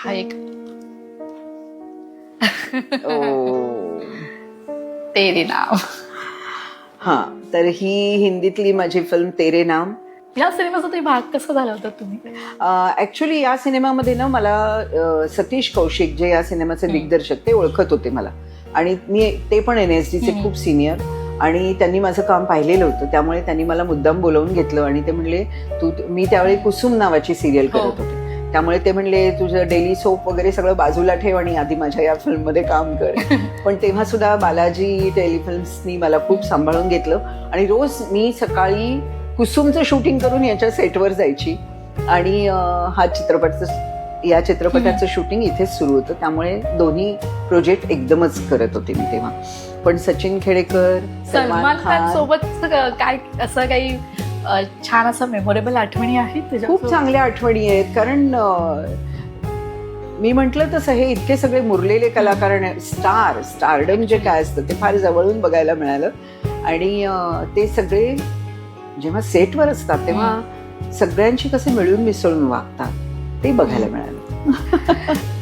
हा एक ओ. तेरे नाम हा तर ही हिंदीतली माझी फिल्म तेरे नाम या सिनेमाचा तरी भाग कसा झाला होता तुम्ही ऍक्च्युली या सिनेमामध्ये ना मला अ, सतीश कौशिक जे या सिनेमाचे. दिग्दर्शक ते ओळखत होते मला आणि मी ते पण एन एस डीचे. खूप सिनियर आणि त्यांनी माझं काम पाहिलेलं होतं त्यामुळे त्यांनी मला मुद्दाम बोलवून घेतलं आणि ते म्हणले तू मी त्यावेळी कुसुम नावाची सिरियल हो. करत होते त्यामुळे ते म्हणले तुझं डेली सोप वगैरे सगळं बाजूला ठेव आणि आधी माझ्या या फिल्ममध्ये काम कर. पण तेव्हा सुद्धा बालाजी टेलिफिल्म्सनी मला खूप सांभाळून घेतलं. आणि रोज मी सकाळी कुसुमचं शूटिंग करून याच्या सेटवर जायची. आणि हा चित्रपटाचं या चित्रपटाचं शूटिंग इथेच सुरू होतं. त्यामुळे दोन्ही प्रोजेक्ट एकदमच करत होते मी तेव्हा. पण सचिन खेडेकर सलमान खान. सोबत काय असं काही छान असं मेमोरेबल आठवणी आहेत खूप? चांगल्या आठवणी आहेत. कारण मी म्हंटल तसं हे इतके सगळे मुरलेले कलाकार स्टार स्टारडम जे काय असतं ते फार जवळून बघायला मिळालं. आणि ते सगळे जेव्हा सेटवर असतात तेव्हा सगळ्यांशी कसे मिळून मिसळून वागतात ते बघायला मिळालं.